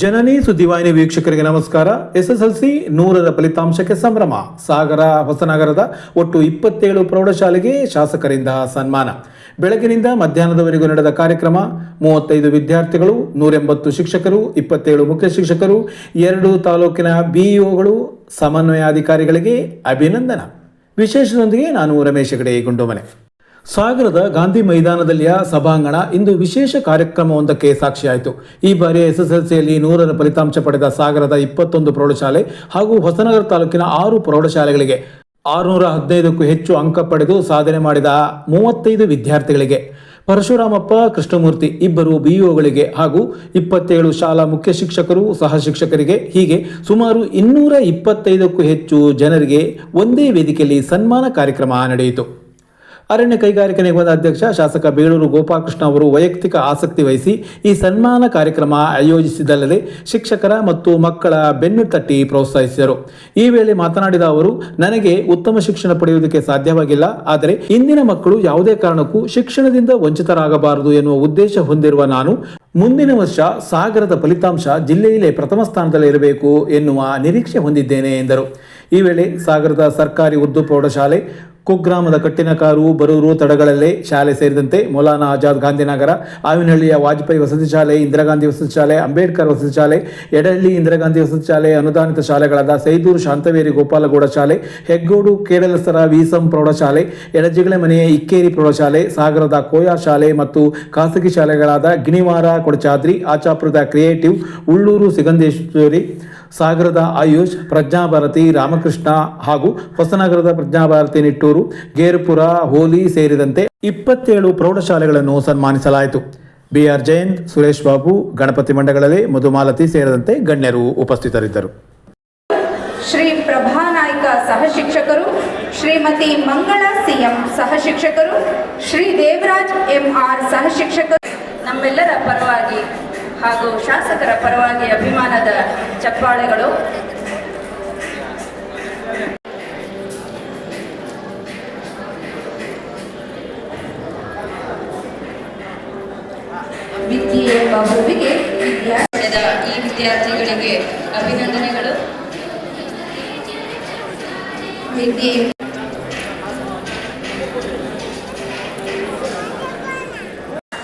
ಜನನಿ ಸುದ್ದಿವಾಹಿನಿ ವೀಕ್ಷಕರಿಗೆ ನಮಸ್ಕಾರ. S S L C ನೂರರ ಫಲಿತಾಂಶಕ್ಕೆ ಸಂಭ್ರಮ. ಸಾಗರ, ಹೊಸನಗರದ ಒಟ್ಟು ಇಪ್ಪತ್ತೇಳು ಪ್ರೌಢಶಾಲೆಗೆ ಶಾಸಕರಿಂದ ಸನ್ಮಾನ. ಬೆಳಗಿನಿಂದ ಮಧ್ಯಾಹ್ನದವರೆಗೂ ನಡೆದ ಕಾರ್ಯಕ್ರಮ, ಮೂವತ್ತೈದು ವಿದ್ಯಾರ್ಥಿಗಳು, ನೂರೆಂಬತ್ತು ಶಿಕ್ಷಕರು, ಇಪ್ಪತ್ತೇಳು ಮುಖ್ಯ ಶಿಕ್ಷಕರು, ಎರಡು ತಾಲೂಕಿನ ಬಿಇಒಗಳು, ಸಮನ್ವಯಾಧಿಕಾರಿಗಳಿಗೆ ಅಭಿನಂದನ. ವಿಶೇಷದೊಂದಿಗೆ ನಾನು ರಮೇಶ್ ಹೆಗಡೆ, ಗುಂಡೋಮನೆ. ಸಾಗರದ ಗಾಂಧಿ ಮೈದಾನದಲ್ಲಿಯ ಸಭಾಂಗಣ ಇಂದು ವಿಶೇಷ ಕಾರ್ಯಕ್ರಮವೊಂದಕ್ಕೆ ಸಾಕ್ಷಿಯಾಯಿತು. ಈ ಬಾರಿ ಎಸ್ಎಸ್ಎಲ್ಸಿಯಲ್ಲಿ ನೂರರ ಫಲಿತಾಂಶ ಪಡೆದ ಸಾಗರದ ಇಪ್ಪತ್ತೊಂದು ಪ್ರೌಢಶಾಲೆ ಹಾಗೂ ಹೊಸನಗರ ತಾಲೂಕಿನ ಆರು ಪ್ರೌಢಶಾಲೆಗಳಿಗೆ ಆರುನೂರ ಹದಿನೈದಕ್ಕೂ ಹೆಚ್ಚು ಅಂಕ ಪಡೆದು ಸಾಧನೆ ಮಾಡಿದ ಮೂವತ್ತೈದು ವಿದ್ಯಾರ್ಥಿಗಳಿಗೆ ಪರಶುರಾಮಪ್ಪ, ಕೃಷ್ಣಮೂರ್ತಿ ಇಬ್ಬರು ಬಿಇಒಗಳಿಗೆ ಹಾಗೂ ಇಪ್ಪತ್ತೇಳು ಶಾಲಾ ಮುಖ್ಯ ಶಿಕ್ಷಕರು, ಸಹ ಶಿಕ್ಷಕರಿಗೆ ಹೀಗೆ ಸುಮಾರು ಇನ್ನೂರ ಇಪ್ಪತ್ತೈದಕ್ಕೂ ಹೆಚ್ಚು ಜನರಿಗೆ ಒಂದೇ ವೇದಿಕೆಯಲ್ಲಿ ಸನ್ಮಾನ ಕಾರ್ಯಕ್ರಮ ನಡೆಯಿತು. ಅರಣ್ಯ ಕೈಗಾರಿಕೆ ನಿಗಮದ ಅಧ್ಯಕ್ಷ ಶಾಸಕ ಬೇಳೂರು ಗೋಪಾಲಕೃಷ್ಣ ಅವರು ವೈಯಕ್ತಿಕ ಆಸಕ್ತಿ ವಹಿಸಿ ಈ ಸನ್ಮಾನ ಕಾರ್ಯಕ್ರಮ ಆಯೋಜಿಸಿದಲ್ಲದೆ ಶಿಕ್ಷಕರ ಮತ್ತು ಮಕ್ಕಳ ಬೆನ್ನು ತಟ್ಟಿ ಪ್ರೋತ್ಸಾಹಿಸಿದರು. ಈ ವೇಳೆ ಮಾತನಾಡಿದ ಅವರು, ನನಗೆ ಉತ್ತಮ ಶಿಕ್ಷಣ ಪಡೆಯುವುದಕ್ಕೆ ಸಾಧ್ಯವಾಗಿಲ್ಲ. ಆದರೆ ಇಂದಿನ ಮಕ್ಕಳು ಯಾವುದೇ ಕಾರಣಕ್ಕೂ ಶಿಕ್ಷಣದಿಂದ ವಂಚಿತರಾಗಬಾರದು ಎನ್ನುವ ಉದ್ದೇಶ ಹೊಂದಿರುವ ನಾನು, ಮುಂದಿನ ವರ್ಷ ಸಾಗರದ ಫಲಿತಾಂಶ ಜಿಲ್ಲೆಯಲ್ಲೇ ಪ್ರಥಮ ಸ್ಥಾನದಲ್ಲಿ ಇರಬೇಕು ಎನ್ನುವ ನಿರೀಕ್ಷೆ ಹೊಂದಿದ್ದೇನೆ ಎಂದರು. ಈ ವೇಳೆ ಸಾಗರದ ಸರ್ಕಾರಿ ಉರ್ದು ಪ್ರೌಢಶಾಲೆ ಕುಗ್ರಾಮದ ಕಟ್ಟಿನಕಾರು ಬರೂರು ತಡಗಳಲ್ಲೇ ಶಾಲೆ ಸೇರಿದಂತೆ ಮೌಲಾನಾ ಆಜಾದ್ ಗಾಂಧಿನಗರ, ಆವಿನಹಳ್ಳಿಯ ವಾಜಪೇಯಿ ವಸತಿ ಶಾಲೆ ಇಂದಿರಾಗಾಂಧಿ ವಸತಿ ಶಾಲೆ, ಅಂಬೇಡ್ಕರ್ ವಸತಿ ಶಾಲೆ, ಎಡಹಳ್ಳಿ ಇಂದಿರಾಗಾಂಧಿ ವಸತಿ ಶಾಲೆ, ಅನುದಾನಿತ ಶಾಲೆಗಳಾದ ಸೈದೂರು ಶಾಂತವೇರಿ ಗೋಪಾಲಗೌಡ ಶಾಲೆ, ಹೆಗ್ಗೋಡು ಕೇಡಲಸರ ವಿಸಂ ಪ್ರೌಢಶಾಲೆ ಎಡಜಿಗಳೆ ಮನೆಯ ಇಕ್ಕೇರಿ ಪ್ರೌಢಶಾಲೆ ಸಾಗರದ ಕೋಯಾ ಶಾಲೆ ಮತ್ತು ಖಾಸಗಿ ಶಾಲೆಗಳಾದ ಗಿಣಿವಾರ, ಕೊಡಚಾದ್ರಿ, ಆಚಾಪುರದ ಕ್ರಿಯೇಟಿವ್, ಉಳ್ಳೂರು ಸಿಗಂಧೇಶ್ವರಿ ಸಾಗರದ ಆಯುಷ್, ಪ್ರಜ್ಞಾಭಾರತಿ, ರಾಮಕೃಷ್ಣ ಹಾಗೂ ಹೊಸನಗರದ ಪ್ರಜ್ಞಾಭಾರತಿ ನಿಟ್ಟೂರು, ಗೇರುಪುರ, ಹೋಲಿ ಸೇರಿದಂತೆ ಇಪ್ಪತ್ತೇಳು ಪ್ರೌಢಶಾಲೆಗಳನ್ನು ಸನ್ಮಾನಿಸಲಾಯಿತು. ಬಿಆರ್ ಜಯಂತ್, ಸುರೇಶ್ ಬಾಬು, ಗಣಪತಿ ಮಂಡಗಳಲ್ಲಿ ಮಧುಮಾಲತಿ ಸೇರಿದಂತೆ ಗಣ್ಯರು ಉಪಸ್ಥಿತರಿದ್ದರು. ಶ್ರೀ ಪ್ರಭಾನಾಯ್ಕ ಸಹ ಶಿಕ್ಷಕರು ಶ್ರೀಮತಿ ಮಂಗಳ ಸಿಎಂ ಸಹ ಶಿಕ್ಷಕರು ಶ್ರೀ ದೇವರಾಜ್ ಎಂಆರ್ ಸಹ ಶಿಕ್ಷಕರು ನಮ್ಮೆಲ್ಲರ ಪರವಾಗಿ ಹಾಗೂ ಶಾಸಕರ ಪರವಾಗಿ ಅಭಿಮಾನದ ಚಪ್ಪಾಳೆಗಳು. ವಿದ್ಯೆ ಎಂಬ ಹೂವಿಗೆ ವಿದ್ಯಾ ಪಡೆದ ಈ ವಿದ್ಯಾರ್ಥಿಗಳಿಗೆ ಅಭಿನಂದನೆಗಳು. ವಿದ್ಯೆ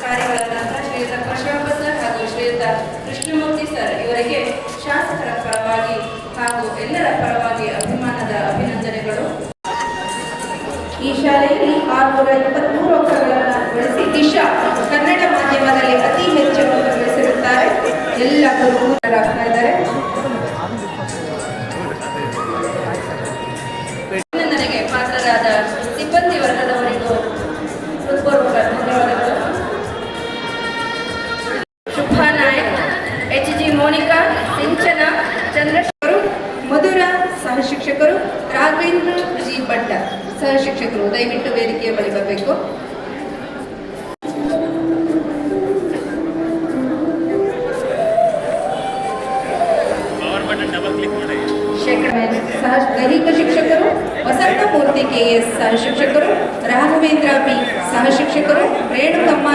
ಕಾರ್ಯಗಳ ನಂತರ ಶ್ರೀಯುತ ಪರಶುರಾಮ ಸರ್ ಹಾಗೂ ಶ್ರೀಯುತ ಕೃಷ್ಣಮೂರ್ತಿ ಸರ್ ಇವರಿಗೆ ಶಾಸಕರ ಪರವಾಗಿ ಹಾಗೂ ಎಲ್ಲರ ಪರವಾಗಿ ಅಭಿಮಾನದ ಅಭಿನಂದನೆಗಳು ಈ ಶಾಲೆಯಲ್ಲಿ ಆರುನೂರ ಇಪ್ಪತ್ಮೂರು ಅಕ್ಷರಗಳನ್ನು ಬಳಸಿ ದಿಶಾ ಕನ್ನಡ ಮಾಧ್ಯಮದಲ್ಲಿ ಅತಿ ಹೆಚ್ಚು ಅಂಕ ಗಳಿಸಿರುತ್ತಾರೆ ಎಲ್ಲ ಗುರುಗಳಾಗ್ತಾ ಇದ್ದಾರೆ. ನನಗೆ ಪಾತ್ರರಾದ ಸಿಬ್ಬಂದಿ ವರ್ಗದವರಿಗೂ ಹೃತ್ಪೂರ್ವಕ ಧನ್ಯವಾದಗಳು. ನಾಯಕ್ ಎಚ್ ಜಿ ಮೋನಿಕಾ, ಸಿಂಚನ, ಚಂದ್ರಶೇಖರು, ಮಧುರ ಸಹಶಿಕ್ಷಕರು ರಾಘವೇಂದ್ರ ಜಿ ಭಟ್ಟ ಸಹ ಶಿಕ್ಷಕರು. ದಯವಿಟ್ಟು ವೇದಿಕೆಯ ಬಳಿ ಬರಬೇಕು ಶೇಖರ ಸಹ ದೈಹಿಕ ಶಿಕ್ಷಕರು ವಸಂತ ಮೂರ್ತಿ ಕೆಎಸ್ ಸಹ ಶಿಕ್ಷಕರು ರಾಘವೇಂದ್ರ ಬಿ ಸಹ ಶಿಕ್ಷಕರು ರೇಣುಕಮ್ಮ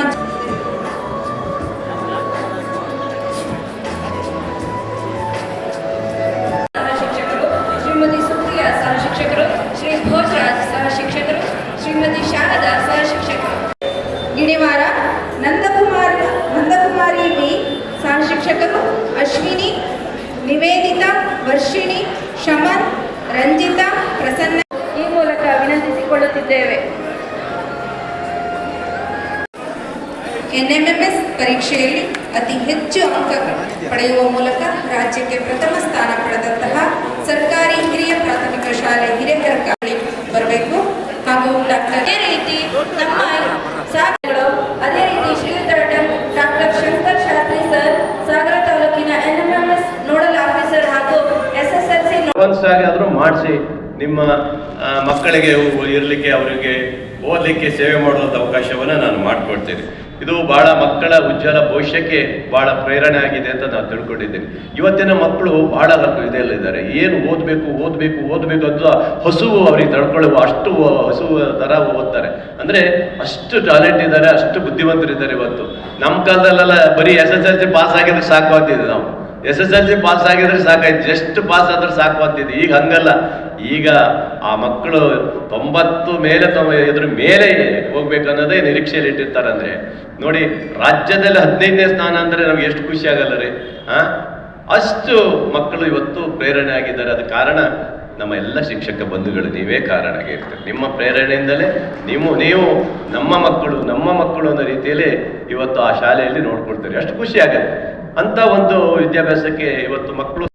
ಶಿಕ್ಷಕರು ಅಶ್ವಿನಿ, ನಿವೇದಿತಾ, ವರ್ಷಿಣಿ, ಶಮನ್, ರಂಜಿತಾ, ಪ್ರಸನ್ನ ಈ ಮೂಲಕ ವಿನಂತಿಸಿಕೊಳ್ಳುತ್ತಿದ್ದೇವೆ ಎನ್ಎಂಎಂಎಸ್ ಪರೀಕ್ಷೆಯಲ್ಲಿ ಅತಿ ಹೆಚ್ಚು ಅಂಕ ಪಡೆಯುವ ಮೂಲಕ ರಾಜ್ಯಕ್ಕೆ ಪ್ರಥಮ ಸ್ಥಾನ ಪಡೆದಂತಹ ಸರ್ಕಾರಿ ಹಿರಿಯ ಪ್ರಾಥಮಿಕ ಶಾಲೆ ಹಿರೇಕರಕಾಳಿ ಆದರೂ ಮಾಡಿಸಿ ನಿಮ್ಮ ಮಕ್ಕಳಿಗೆ ಇರಲಿಕ್ಕೆ, ಅವರಿಗೆ ಓದಲಿಕ್ಕೆ ಸೇವೆ ಮಾಡುವಂಥ ಅವಕಾಶವನ್ನು ನಾನು ಮಾಡಿಕೊಡ್ತೇನೆ. ಇದು ಬಹಳ ಮಕ್ಕಳ ಉಜ್ವಲ ಭವಿಷ್ಯಕ್ಕೆ ಭಾಳ ಪ್ರೇರಣೆ ಆಗಿದೆ ಅಂತ ನಾನು ತಿಳ್ಕೊಂಡಿದ್ದೀನಿ. ಇವತ್ತಿನ ಮಕ್ಕಳು ಬಹಳ ಇದರಲ್ಲಿದ್ದಾರೆ. ಏನು ಓದಬೇಕು ಓದಬೇಕು ಓದಬೇಕು ಅಂತ ಹಸುವು ಅವರಿಗೆ ತಡ್ಕೊಳ್ಳುವ, ಅಷ್ಟು ಹಸುವು ಥರ ಓದ್ತಾರೆ. ಅಂದರೆ ಅಷ್ಟು ಟ್ಯಾಲೆಂಟ್ ಇದ್ದಾರೆ, ಅಷ್ಟು ಬುದ್ಧಿವಂತರಿದ್ದಾರೆ ಇವತ್ತು. ನಮ್ಮ ಕಾಲದಲ್ಲೆಲ್ಲ ಬರೀ S S L C pass ಆಗಿದ್ರೆ ಸಾಕು ಅಂತಿದ್ದೆ ನಾವು. S S L C pass ಆಗಿದ್ರೆ ಸಾಕಾಯ್ತು. ಜಸ್ಟ್ ಪಾಸ್ ಆದ್ರೆ ಸಾಕು ಅಂತಿದ್ದು. ಈಗ ಹಂಗಲ್ಲ. ಈಗ ಆ ಮಕ್ಕಳು ತೊಂಬತ್ತು ಮೇಲೆ ಇದ್ರ ಮೇಲೆ ಹೋಗ್ಬೇಕನ್ನೋದೇ ನಿರೀಕ್ಷೆಯಲ್ಲಿ ಇಟ್ಟಿರ್ತಾರೆ ಅಂದ್ರೆ ನೋಡಿ, ರಾಜ್ಯದಲ್ಲಿ ಹದಿನೈದನೇ ಸ್ಥಾನ ಅಂದ್ರೆ ನಮ್ಗೆ ಎಷ್ಟು ಖುಷಿ ಆಗಲ್ಲ ರೀ. ಆ? ಅಷ್ಟು ಮಕ್ಕಳು ಇವತ್ತು ಪ್ರೇರಣೆ ಆಗಿದ್ದಾರೆ. ಅದ ಕಾರಣ ನಮ್ಮ ಎಲ್ಲ ಶಿಕ್ಷಕ ಬಂಧುಗಳು ನೀವೇ ಕಾರಣ ಆಗಿರ್ತೀರಿ. ನಿಮ್ಮ ಪ್ರೇರಣೆಯಿಂದಲೇ ನೀವು ನೀವು ನಮ್ಮ ಮಕ್ಕಳು ನಮ್ಮ ಮಕ್ಕಳು ಅನ್ನೋ ರೀತಿಯಲ್ಲಿ ಇವತ್ತು ಆ ಶಾಲೆಯಲ್ಲಿ ನೋಡ್ಕೊಳ್ತೀರಿ. ಅಷ್ಟು ಖುಷಿ ಆಗುತ್ತೆ. ಅಂತ ಒಂದು ವಿದ್ಯಾಭ್ಯಾಸಕ್ಕೆ ಇವತ್ತು ಮಕ್ಕಳು